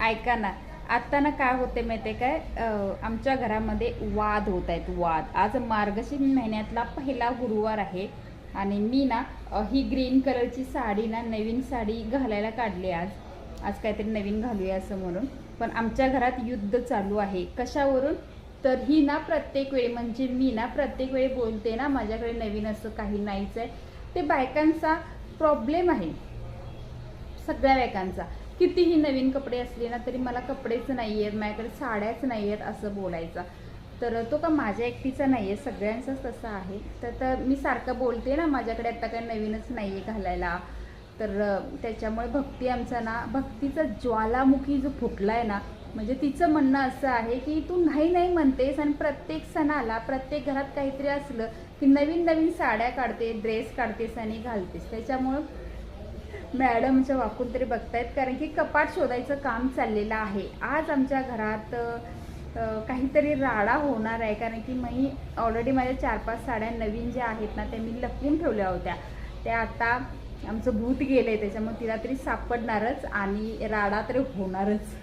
ऐका ना. आता ना काय होते माहिती आहे काय आमच्या घरामध्ये वाद होत आहेत वाद. आज मार्गशीर महिन्यातला पहिला गुरुवार आहे आणि मी ना ही ग्रीन कलरची साडी ना नवीन साडी घालायला काढली आज. आज काहीतरी नवीन घालूया असं म्हणून. पण आमच्या घरात युद्ध चालू आहे. कशावरून? तर ही ना प्रत्येक वेळी म्हणजे मी ना प्रत्येक वेळी बोलते ना माझ्याकडे नवीन असं काही नाहीच आहे. ते बायकांचा प्रॉब्लेम आहे. सगळ्या बायकांचा. कितीही नवीन कपडे असले ना तरी मला कपडेच नाही आहेत माझ्याकडे साड्याच नाही आहेत असं बोलायचा. तर तो का माझ्या एकटीचा नाही आहे सगळ्यांचाच तसा आहे. तर तर मी सारखं बोलते ना माझ्याकडे आता काही नवीनच नाही आहे घालायला. तर त्याच्यामुळे भक्ती आमचा ना भक्तीचा ज्वालामुखी जो फुटला आहे ना म्हणजे तिचं म्हणणं असं आहे की तू नाही नाही म्हणतेस आणि प्रत्येक सणाला प्रत्येक घरात काहीतरी असलं की नवीन नवीन साड्या काढते ड्रेस काढतेस आणि घालतेस. त्याच्यामुळं मॅडमच्या वाकून तरी बघतायत कारण की कपाट शोधायचं काम चाललेलं आहे. आज आमच्या घरात काहीतरी राडा होणार आहे कारण की मी ऑलरेडी माझ्या चार पाच साड्या नवीन ज्या आहेत ना त्या मी लपवून ठेवल्या होत्या. त्या आता आमचं भूत गेलं आहे त्याच्यामुळे तिला तरी सापडणारच आणि राडा तरी होणारच.